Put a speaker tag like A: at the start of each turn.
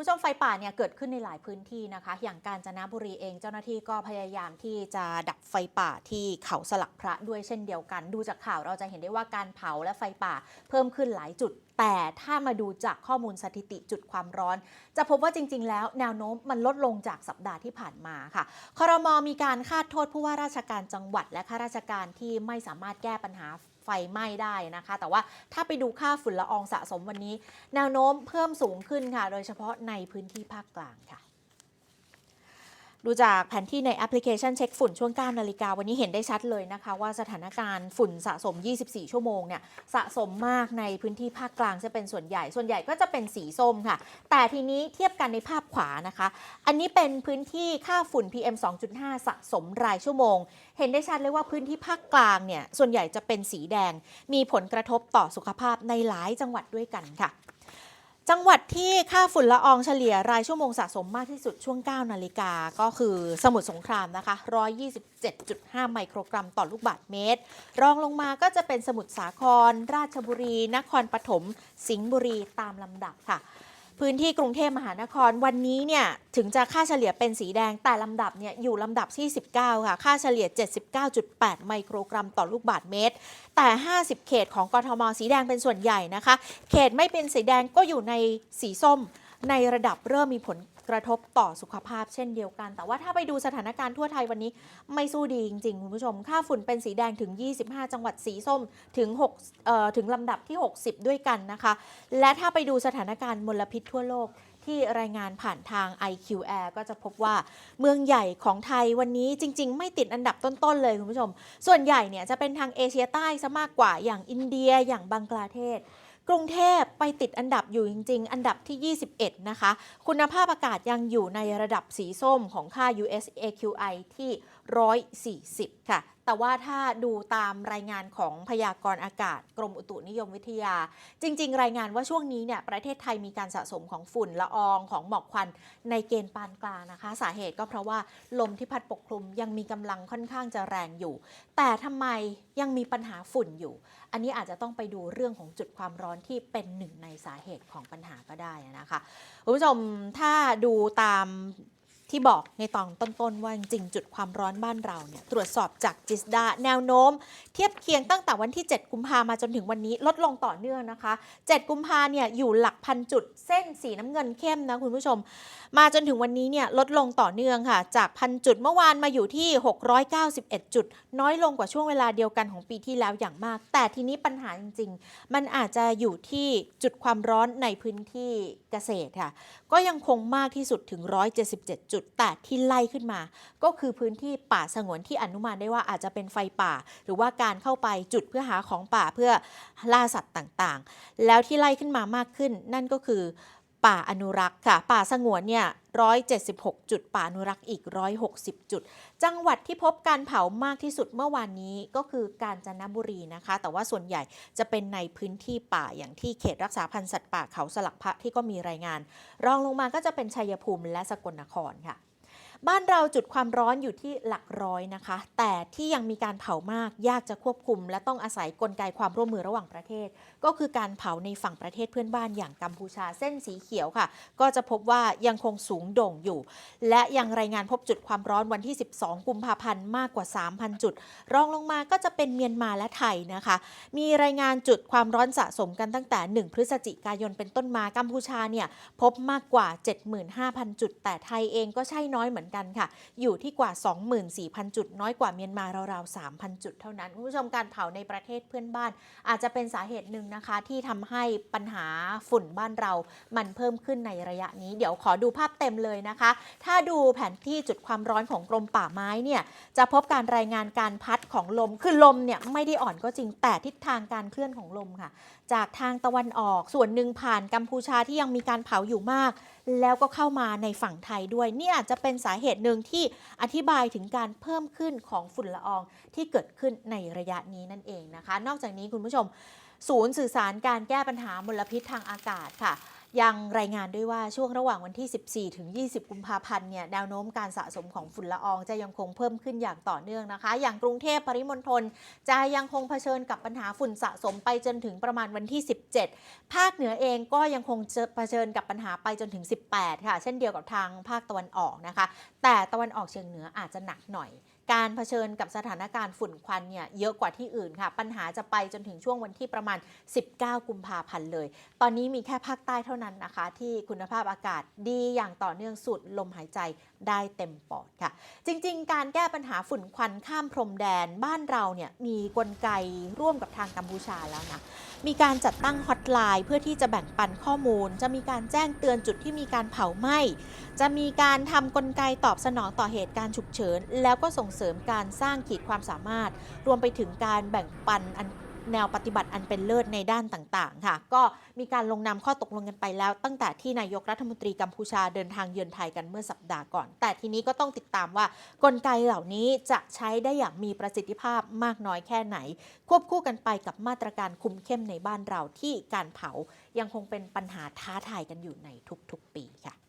A: ผู้ชมไฟป่าเนี่ยเกิดขึ้นในหลายพื้นที่นะคะ อย่างกาญจนบุรีเองเจ้าหน้าที่ก็พยายามที่จะดับไฟป่าที่เขาสลักพระด้วยเช่นเดียวกัน ดูจากข่าวเราจะเห็นได้ว่าการเผาและไฟป่าเพิ่มขึ้นหลายจุด แต่ถ้ามาดูจากข้อมูลสถิติจุดความร้อน จะพบว่าจริง ๆ แล้วแนวโน้มมันลดลงจากสัปดาห์ที่ผ่านมาค่ะคอรมอมีการคาดโทษผู้ว่าราชการจังหวัดและข้าราชการที่ไม่สามารถแก้ปัญหา ฟไหม้ได้นะคะ แต่ว่าถ้าไปดูค่าฝุ่นละอองสะสมวันนี้ แนวโน้มเพิ่มสูงขึ้นค่ะ โดยเฉพาะในพื้นที่ภาคกลางค่ะ ดูจากแผนที่ในแอปพลิเคชันเช็คฝุ่นช่วง 9 นาฬิกา วันนี้เห็นได้ชัดเลยนะคะว่าสถานการณ์ฝุ่นสะสม 24 ชั่วโมงเนี่ยสะสมมากในพื้นที่ภาคกลางจะเป็นส่วนใหญ่ ส่วนใหญ่ก็จะเป็นสีส้มค่ะ แต่ทีนี้เทียบกันในภาพขวานะคะ อันนี้เป็นพื้นที่ค่าฝุ่น PM 2.5 สะสมรายชั่วโมง เห็นได้ชัดเลยว่าพื้นที่ภาคกลางเนี่ยส่วนใหญ่จะเป็นสีแดง มีผลกระทบต่อสุขภาพในหลายจังหวัดด้วยกันค่ะ จังหวัดที่ค่าฝุ่นละอองเฉลี่ยรายชั่วโมงสะสมมากที่สุดช่วง 9 นาฬิกา ก็คือสมุทรสงครามนะคะ 127.5 ไมโครกรัมต่อลูกบาศก์เมตร รองลงมาก็จะเป็นสมุทรสาคร ราชบุรี นครปฐม สิงห์บุรีตามลำดับค่ะ พื้นที่กรุงเทพมหานครวันนี้เนี่ยถึงจะค่าเฉลี่ยเป็นสีแดงแต่ลำดับเนี่ยอยู่ลำดับที่ 19 ค่ะ ค่าเฉลี่ย 79.8 ไมโครกรัมต่อลูกบาทเมตร แต่ 50 เขตของกทมสีแดงเป็นส่วนใหญ่นะคะ เขตไม่เป็นสีแดงก็อยู่ในสีส้มในระดับเริ่มมีผล กระทบต่อสุขภาพเช่นเดียวกัน แต่ว่าถ้าไปดูสถานการณ์ทั่วไทยวันนี้ไม่สู้ดีจริงๆ คุณผู้ชม ค่าฝุ่นเป็นสีแดงถึง 25 จังหวัดสีส้มถึง6เอ่อถึงลำดับที่ 60 ด้วยกันนะคะ และถ้าไปดูสถานการณ์มลพิษทั่วโลกที่รายงานผ่านทาง IQ Air ก็จะพบว่าเมืองใหญ่ของไทยวันนี้จริง ๆ ไม่ติดอันดับต้น ๆ เลยคุณผู้ชม ส่วนใหญ่เนี่ยจะเป็นทางเอเชียใต้ซะมากกว่าอย่างอินเดียอย่างบังกลาเทศ กรุงเทพไปติดอันดับอยู่จริง ๆ อันดับที่ 21 นะคะ คุณภาพอากาศยังอยู่ในระดับสีส้มของค่า US AQI ที่ 140 ค่ะ แต่ว่าถ้าดูตามรายงานของพยากรณ์อากาศ กรมอุตุนิยมวิทยา จริง ๆ รายงานว่าช่วงนี้เนี่ยประเทศไทยมีการสะสมของฝุ่นละอองของหมอกควันในเกณฑ์ปานกลางนะคะ สาเหตุก็เพราะว่าลมที่พัดปกคลุมยังมีกำลังค่อนข้างจะแรงอยู่ แต่ทำไมยังมีปัญหาฝุ่นอยู่ อันนี้อาจจะต้องไปดูเรื่องของจุดความร้อนที่เป็นหนึ่งในสาเหตุของปัญหาก็ได้นะคะคุณผู้ชมถ้าดูตาม ที่บอกในตอนต้นๆว่าจริงจุดความร้อนบ้านเราเนี่ยตรวจสอบจากจิสดาแนวโน้ม เทียบเคียงตั้งแต่วันที่ 7 กุมภามาจนถึงวันนี้ลดลงต่อเนื่องนะคะ 7 กุมภาเนี่ยอยู่หลักพันจุดเส้นสีน้ำเงินเข้มนะคุณผู้ชม มาจนถึงวันนี้เนี่ยลดลงต่อเนื่องค่ะ จากพันจุดเมื่อวานมาอยู่ที่ 691 จุด น้อยลงกว่าช่วงเวลาเดียวกันของปีที่แล้วอย่างมาก แต่ทีนี้ปัญหาจริง ๆ มันอาจจะอยู่ที่จุดความร้อนในพื้นที่เกษตรค่ะก็ยังคงมากที่สุดถึง 177จุดแต่ที่ไล่ขึ้นมา ก็คือพื้นที่ป่าสงวนที่อนุมานได้ว่าอาจจะเป็นไฟป่า หรือว่าการเข้าไปจุดเพื่อหาของป่าเพื่อล่าสัตว์ต่างๆ แล้วที่ไล่ขึ้นมามากขึ้น นั่นก็คือ ป่าอนุรักษ์ค่ะ ป่าสงวนเนี่ย 176 จุด ป่าอนุรักษ์อีก 160 จุด จังหวัดที่พบการเผามากที่สุดเมื่อวานนี้ก็คือกาญจนบุรีนะคะ แต่ว่าส่วนใหญ่จะเป็นในพื้นที่ป่าอย่างที่เขตรักษาพันธุ์สัตว์ป่าเขาสลักพระที่ก็มีรายงาน รองลงมาก็จะเป็นชัยภูมิและสกลนครค่ะ บ้านเราจุดความร้อนอยู่ที่หลักร้อยนะคะ แต่ที่ยังมีการเผามากยากจะควบคุม และต้องอาศัยกลไกความร่วมมือระหว่างประเทศ ก็คือการเผาในฝั่งประเทศเพื่อนบ้านอย่างกัมพูชาเส้นสีเขียวค่ะ ก็จะพบว่ายังคงสูงโด่งอยู่ และยังรายงานพบจุดความร้อนวันที่ 12 กุมภาพันธ์มากกว่า 3,000 จุด รองลงมาก็จะเป็นเมียนมาและไทยนะคะ มีรายงานจุดความร้อนสะสมกันตั้งแต่ 1 พฤศจิกายนเป็นต้นมากัมพูชาเนี่ยพบมากกว่า 75,000 จุด แต่ไทยเองก็ใช่น้อยเหมือนกันค่ะ อยู่ที่กว่า 24,000 จุด น้อยกว่าเมียนมาราวๆ 3,000 จุดเท่านั้นคุณผู้ชมการเผาในประเทศเพื่อนบ้าน อาจจะเป็นสาเหตุหนึ่งนะคะ ที่ทำให้ปัญหาฝุ่นบ้านเรา มันเพิ่มขึ้นในระยะนี้ เดี๋ยวขอดูภาพเต็มเลยนะคะ ถ้าดูแผนที่จุดความร้อนของกรมป่าไม้เนี่ยจะพบการรายงานการพัดของลมคือลมเนี่ยไม่ได้อ่อนก็จริงแต่ทิศทางการเคลื่อนของลมค่ะ จากทางตะวันออกส่วนหนึ่งผ่านกัมพูชาที่ยังมีการเผาอยู่มาก แล้วก็เข้ามาในฝั่งไทยด้วยนี่อาจจะเป็นสาเหตุหนึ่งที่อธิบายถึงการเพิ่มขึ้นของฝุ่นละอองที่เกิดขึ้นในระยะนี้นั่นเองนะคะ นอกจากนี้คุณผู้ชม ศูนย์สื่อสารการแก้ปัญหามลพิษทางอากาศค่ะ ยังรายงานด้วยว่าช่วงระหว่างวันที่ 14 ถึง 20 กุมภาพันธ์เนี่ยแนวโน้มการสะสมของฝุ่นละอองจะยังคงเพิ่มขึ้นอย่างต่อเนื่องนะคะ อย่างกรุงเทพปริมณฑลจะยังคงเผชิญกับปัญหาฝุ่นสะสมไปจนถึงประมาณวันที่ 17 ภาคเหนือเองก็ยังคงเผชิญกับปัญหาไปจนถึง 18 ค่ะ เช่นเดียวกับทางภาคตะวันออกนะคะ แต่ตะวันออกเฉียงเหนืออาจจะหนักหน่อย การเผชิญกับสถานการณ์ฝุ่นควันเนี่ยเยอะกว่าที่อื่นค่ะ ปัญหาจะไปจนถึงช่วงวันที่ประมาณ 19 กุมภาพันธ์เลย ตอนนี้มีแค่ภาคใต้เท่านั้นนะคะ ที่คุณภาพอากาศดีอย่างต่อเนื่องสุดลมหายใจได้เต็มปอดค่ะ จริง ๆ การแก้ปัญหาฝุ่นควันข้ามพรมแดนบ้านเราเนี่ยมีกลไกร่วมกับทางกัมพูชาแล้วนะมีการจัดตั้งฮอตไลน์เพื่อที่จะแบ่งปันข้อมูล จะมีการแจ้งเตือนจุดที่มีการเผาไหม้ จะมีการทำกลไกตอบสนองต่อเหตุการณ์ฉุกเฉิน แล้วก็ส่งเสริมการสร้างขีดความสามารถ รวมไปถึงการแบ่งปันอัน แนวปฏิบัติอันเป็นเลิศในด้านต่างๆ ค่ะ ก็มีการลงนามข้อตกลงกันไปแล้ว ตั้งแต่ที่นายกรัฐมนตรีกัมพูชาเดินทางเยือนไทยกันเมื่อสัปดาห์ก่อน แต่ทีนี้ก็ต้องติดตามว่ากลไกเหล่านี้จะใช้ได้อย่างมีประสิทธิภาพมากน้อยแค่ไหน ควบคู่กันไปกับมาตรการคุมเข้มในบ้านเราที่การเผายังคงเป็นปัญหาท้าทายกันอยู่ในทุกๆปีค่ะ